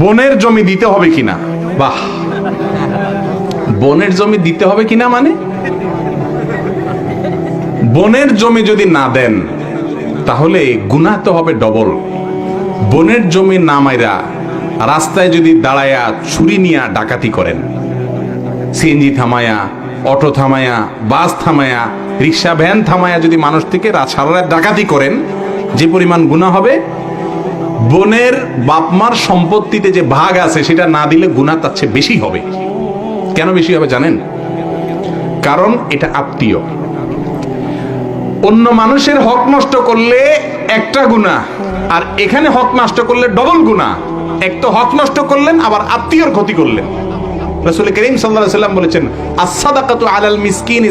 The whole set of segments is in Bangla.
বনের জমি দিতে হবে কিনা? বাহ। বনের জমি দিতে হবে কিনা মানে? বনের জমি যদি না দেন, তাহলে গুনাহ তো হবে ডবল। বনের জমি না মাইরা রাস্তায় যদি দাঁড়ায়া ছুরি নিয়া ডাকাতি করেন, সিএনজি থামায়া, অটো থামায়া, বাস থামায়া, রিক্সা, ভ্যান থামায়া যদি মানুষ থেকে সারা রাত ডাকাতি করেন, যে পরিমাণ গুণা হবে বনের বাপমার সম্পত্তিতে যে ভাগ আছে, সেটা না দিলে গুণা তার চেয়ে বেশি হবে। কেন বেশি হবে জানেন? কারণ এটা আত্মীয়। অন্য মানুষের হক নষ্ট করলে একটা গুণা আর এখানে হক নষ্ট করলে ডবল গুণা এক তো হক নষ্ট করলেন, আবার আত্মীয়র ক্ষতি করলেন। রসুল করিম সাল্লাম বলেছেন মিসকিনি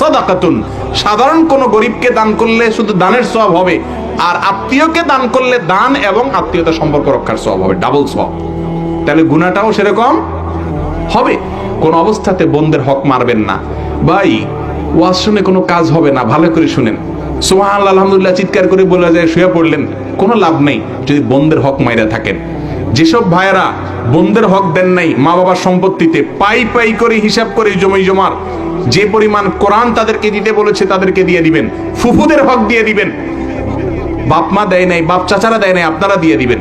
সাদাকাতুন সাধারণ কোন গরিবকে দান করলে শুধু দানের সওয়াব হবে, আর আত্মীয়কে দান করলে দান এবং আত্মীয়তা সম্পর্ক রক্ষার সওয়াব হবে, ডাবল সব তাহলে গুণাটাও সেরকম হবে। কোন অবস্থাতে বোনদের হক মারবেন না। ভাই, ওয়াজ শুনে কোনো কাজ হবে না, ভালো করে শুনেন। সোহান আলহামদুলিল্লাহ, চিৎকার করে বলে যায়, শুয়ে পড়লেন। কোনো লাভ নেই, যদি বোনদের হক মাইরা থাকেন। যেসব ভাইয়েরা বোনদের হক দেন নাই মা বাবার সম্পত্তিতে পাই পাই করে হিসাব করে জমি জমার, যে পরিমাণ কোরআন তাদেরকে দিতে বলেছে, তাদেরকে দিয়ে দিবেন। ফুফুদের হক দিয়ে দিবেন। বাপ মা দেয় নাই, বাপ চাচারা দেয় নাই, আপনারা দিয়ে দিবেন।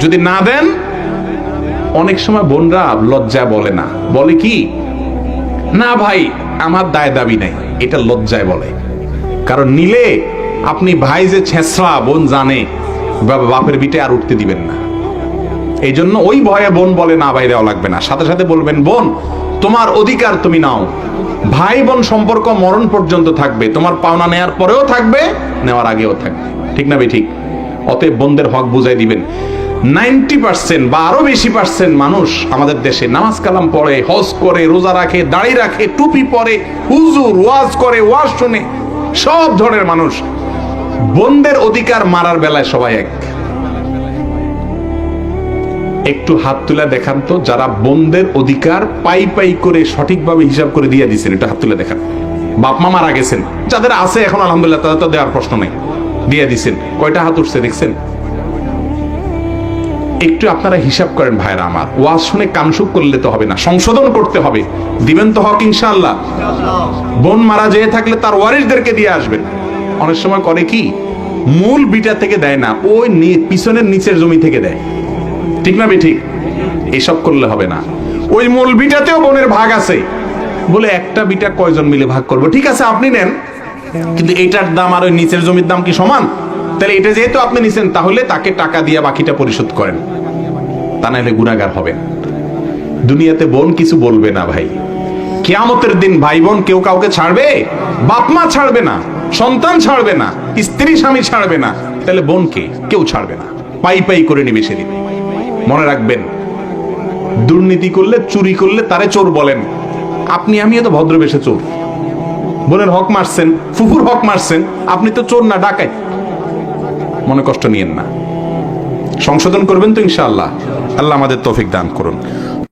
যদি না দেন, অনেক সময় বোনরা লজ্জা বলে না। বলে কি? না ভাই, আমার দায় দাবি নাই, এটা লজ্জায় বলে। কারণ নিলে আপনি ভাই যে ছেঁচড়া বোন জানে বাপের বিটে আর উঠতে দিবেন না। এই জন্য ওই ভয়ে বোন বলে না ভাই দেওয়া লাগবে না। সাথে সাথে বলবেন, বোন, তোমার অধিকার তুমি নাও। ভাই বোন সম্পর্ক মরণ পর্যন্ত থাকবে। তোমার পাওনা নেয়ার পরেও থাকবে, নেওয়ার আগেও থাকবে। ঠিক না ভাই ঠিক? অতএব বোনদের হক বুঝাই দিবেন। নাইনটি পার্সেন্ট বা আরও বেশি পার্সেন্ট মানুষ আমাদের দেশে নামাজ কালাম পড়ে, হজ করে, রোজা রাখে, দাড়ি রাখে, টুপি পরে, হুজুর ওয়াজ করে, ওয়াজ শুনে সব ধরনের মানুষ। বন্দের অধিকার মারার বেলায় সবাই এক। একটু হাত তুলে দেখান তো, যারা বন্ধের অধিকার পাই পাই করে সঠিকভাবে হিসাব করে দিয়ে দিচ্ছেন একটু হাত তুলে দেখান। বাপ মা মারা গেছেন, যাদের আছে এখন আলহামদুলিল্লাহ, তাদের তো দেওয়ার প্রশ্ন নেই, দিয়ে দিচ্ছেন কয়টা হাত উঠছে দেখছেন? একটু আপনারা হিসাব করেন ভাইরা আমার। ওয়াজ শুনে কামসুক করলে তো হবে না, সংশোধন করতে হবে। দিবেন তো হক ইনশাআল্লাহ। বোন মারা যেয়ে থাকলে তার ওয়ারিসদেরকে দিয়ে আসবেন। অনেক সময় করে কি, মূল বিটা থেকে দেয় না, ওই পিছনের নিচের জমি থেকে দেয়। ঠিক না বে ঠিক? এসব করলে হবে না। ওই মূল বিটাতেও বোনের ভাগ আছে। বলে একটা বিটা কয়জন মিলে ভাগ করব? ঠিক আছে, আপনি নেন। কিন্তু এটার দাম আর ওই নিচের জমির দাম কি সমান? তাহলে এটা যেহেতু আপনি নিছেন, তাহলে তাকে টাকা দিয়ে বাকিটা পরিশোধ করেন। তা নাহলে গুণাগার হবেন দুনিয়াতে বোন কিছু বলবে না ভাই। কেয়ামতের দিন ভাই বোন কেউ কাউকে ছাড়বে? বাপ মা ছাড়বে না, সন্তান ছাড়বে না, স্ত্রী, স্বামী ছাড়বে না। তাহলে বোনকে কেউ ছাড়বে না। পাই পাই করে নিবে সেদিন মনে রাখবেন, দুর্নীতি করলে, চুরি করলে তারে চোর বলেন। আপনি, আমিও তো ভদ্রবেশে চোর। বোনের হক মারছেন, ফুফুর হক মারছেন, আপনি তো চোর না, ডাকাই। মনে কষ্ট নিয়েন না। সংশোধন করবেন তো ইনশাআল্লাহ। আল্লাহ আমাদের তৌফিক দান করুন।